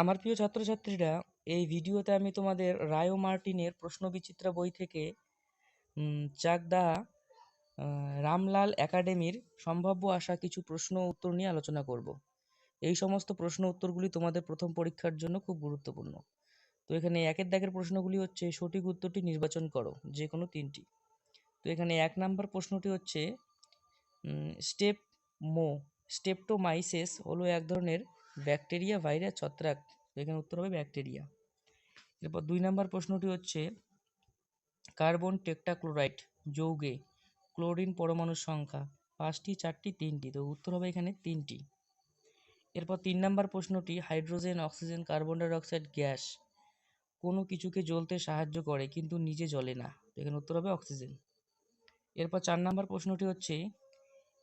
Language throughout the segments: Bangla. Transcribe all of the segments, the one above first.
আমার প্রিয় ছাত্রছাত্রীরা, এই ভিডিওতে আমি তোমাদের রায়ো মার্টিনের প্রশ্নবিচিত্রা বই থেকে চাকদা রামলাল একাডেমির সম্ভাব্য আসা কিছু প্রশ্ন উত্তর নিয়ে আলোচনা করব। এই সমস্ত প্রশ্ন উত্তরগুলি তোমাদের প্রথম পরীক্ষার জন্য খুব গুরুত্বপূর্ণ। তো এখানে একের দাগের প্রশ্নগুলি হচ্ছে, সঠিক উত্তরটি নির্বাচন করো যে কোনো তিনটি। তো এখানে এক নাম্বার প্রশ্নটি হচ্ছে স্টেপ মো, স্টেপটোমাইসেস হলো এক ধরনের ব্যাকটেরিয়া, ভাইরাস, ছত্রাক, এখানে উত্তর হবে ব্যাকটেরিয়া। এরপর দুই নাম্বার প্রশ্নটি হচ্ছে, কার্বন টেট্রাক্লোরাইড যৌগে ক্লোরিন পরমাণুর সংখ্যা পাঁচটি, চারটি, তিনটি, তো উত্তর হবে এখানে তিনটি। এরপর তিন নাম্বার প্রশ্নটি, hydrogen, oxygen, carbon dioxide, gas, কোনো কিছুকে জ্বলতে সাহায্য করে কিন্তু নিজে জ্বলে না এখানে উত্তর হবে অক্সিজেন। এরপর চার নাম্বার প্রশ্নটি হচ্ছে,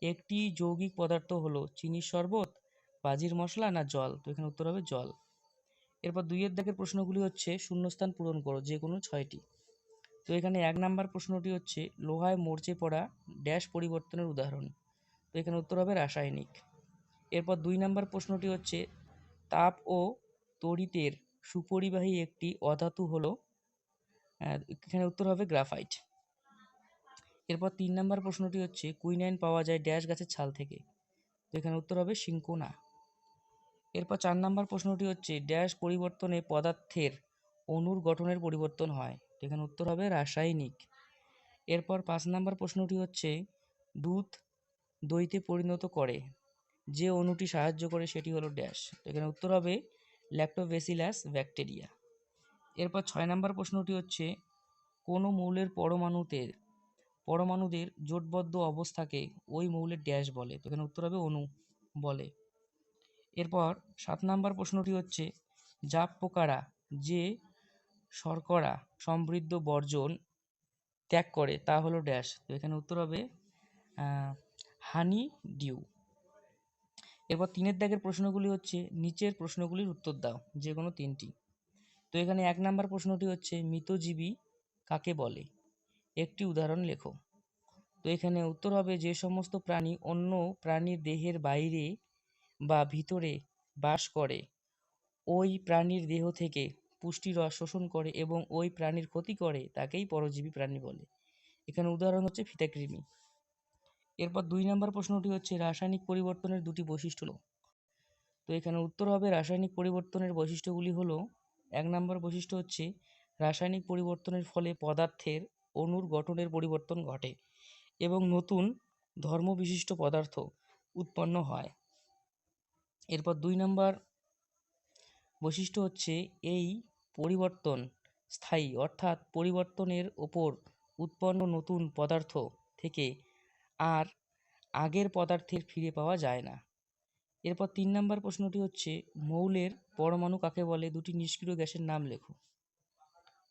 একটি যৌগিক পদার্থ হলো চিনির শরবত বাজির মশলা না জল? তো এখানে উত্তর হবে জল। এরপর দুইয়ের দাগের প্রশ্নগুলি হচ্ছে, শূন্যস্থান পূরণ করো, যে কোনো ছয়টি। তো এখানে এক নাম্বার প্রশ্নটি হচ্ছে, লোহায় মরচে পড়া ড্যাশ পরিবর্তনের উদাহরণ। তো এখানে উত্তর হবে রাসায়নিক। এরপর দুই নাম্বার প্রশ্নটি হচ্ছে, তাপ ও তড়িতের সুপরিবাহী একটি অধাতু হলো এখানে উত্তর হবে গ্রাফাইট। এরপর তিন নাম্বার প্রশ্নটি হচ্ছে, কুইনাইন পাওয়া যায় ড্যাশ গাছের ছাল থেকে। তো এখানে উত্তর হবে সিঙ্কোনা এরপর চার নাম্বার প্রশ্নটি হচ্ছে, ড্যাশ পরিবর্তনে পদার্থের অণুর গঠনের পরিবর্তন হয়। এখানে উত্তর হবে রাসায়নিক। এরপর পাঁচ নাম্বার প্রশ্নটি হচ্ছে, দুধ দইতে পরিণত করে, যে অণুটি সাহায্য করে সেটি হলো ড্যাশ। এখানে উত্তর হবে ল্যাক্টোবেসিলাস ব্যাকটেরিয়া এরপর ছয় নাম্বার প্রশ্নটি হচ্ছে, কোনো মৌলের পরমাণুতে, পরমাণুদের জোটবদ্ধ অবস্থাকে ওই মৌলের ড্যাশ বলে? তো এখানে উত্তর হবে, অণু বলে। এরপর সাত নাম্বার প্রশ্নটি হচ্ছে, জাপ পোকারা যে শর্করা সমৃদ্ধ বর্জন ত্যাগ করে তা হলো ড্যাশ। তো এখানে উত্তর হবে হানি ডিউ। এরপর তিনের দাগের প্রশ্নগুলি হচ্ছে, নিচের প্রশ্নগুলির উত্তর দাও, যে কোনো তিনটি। তো এখানে এক নাম্বার প্রশ্নটি হচ্ছে, মৃতজীবী কাকে বলে? একটি উদাহরণ লেখো। তো এখানে উত্তর হবে, যে সমস্ত প্রাণী অন্য প্রাণীর দেহের বাইরে বা ভিতরে বাস করে। ওই প্রাণীর দেহ থেকে পুষ্টির রস শোষণ করে এবং ওই প্রাণীর ক্ষতি করে তাকেই পরজীবী প্রাণী বলে। এখানে উদাহরণ হচ্ছে ফিতাকৃমি। এরপর দুই নম্বর প্রশ্নটি হচ্ছে, রাসায়নিক পরিবর্তনের দুটি বৈশিষ্ট্য তো এখানে উত্তর হবে, রাসায়নিক পরিবর্তনের বৈশিষ্ট্যগুলি হলো, এক নম্বর বৈশিষ্ট্য হচ্ছে, রাসায়নিক পরিবর্তনের ফলে পদার্থের অণুর গঠনের পরিবর্তন ঘটে এবং নতুন ধর্মবিশিষ্ট পদার্থ উৎপন্ন হয়। এরপর দুই নম্বর বৈশিষ্ট্য হচ্ছে এই পরিবর্তন স্থায়ী, অর্থাৎ পরিবর্তনের ওপর উৎপন্ন নতুন পদার্থ থেকে আর আগের পদার্থের ফিরে পাওয়া যায় না। এরপর তিন নম্বর প্রশ্নটি হচ্ছে, মৌলের পরমাণু কাকে বলে? দুটি নিষ্ক্রিয় গ্যাসের নাম লেখো।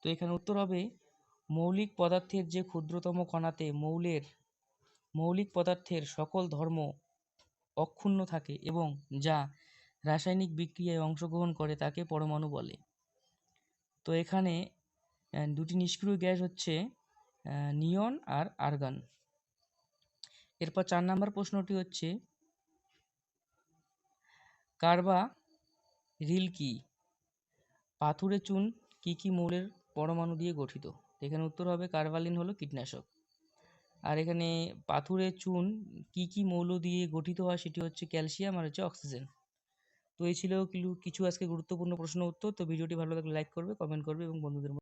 তো এখানে উত্তর হবে, মৌলিক পদার্থের যে ক্ষুদ্রতম কণাতে মৌলের মৌলিক পদার্থের সকল ধর্ম অক্ষুণ্ণ থাকে এবং যা রাসায়নিক বিক্রিয়ায় অংশগ্রহণ করে তাকে পরমাণু বলে। তো এখানে দুটি নিষ্ক্রিয় গ্যাস হচ্ছে নিয়ন আর আর্গান। এরপর চার নম্বর প্রশ্নটি হচ্ছে, কার্বা রিল কি? পাথুরে চুন কি কি মৌলের পরমাণু দিয়ে গঠিত? এখানে উত্তর হবে কার্বালিন হলো কীটনাশক। আর এখানে পাথুরে চুন কি কি মৌল দিয়ে গঠিত হয় সেটি হচ্ছে ক্যালসিয়াম আর হচ্ছে অক্সিজেন। তো এই ছিল কিছু আজকে গুরুত্বপূর্ণ প্রশ্ন উত্তর। তো ভিডিওটি ভালো লাগলে লাইক করবে, কমেন্ট করবে এবং বন্ধুদের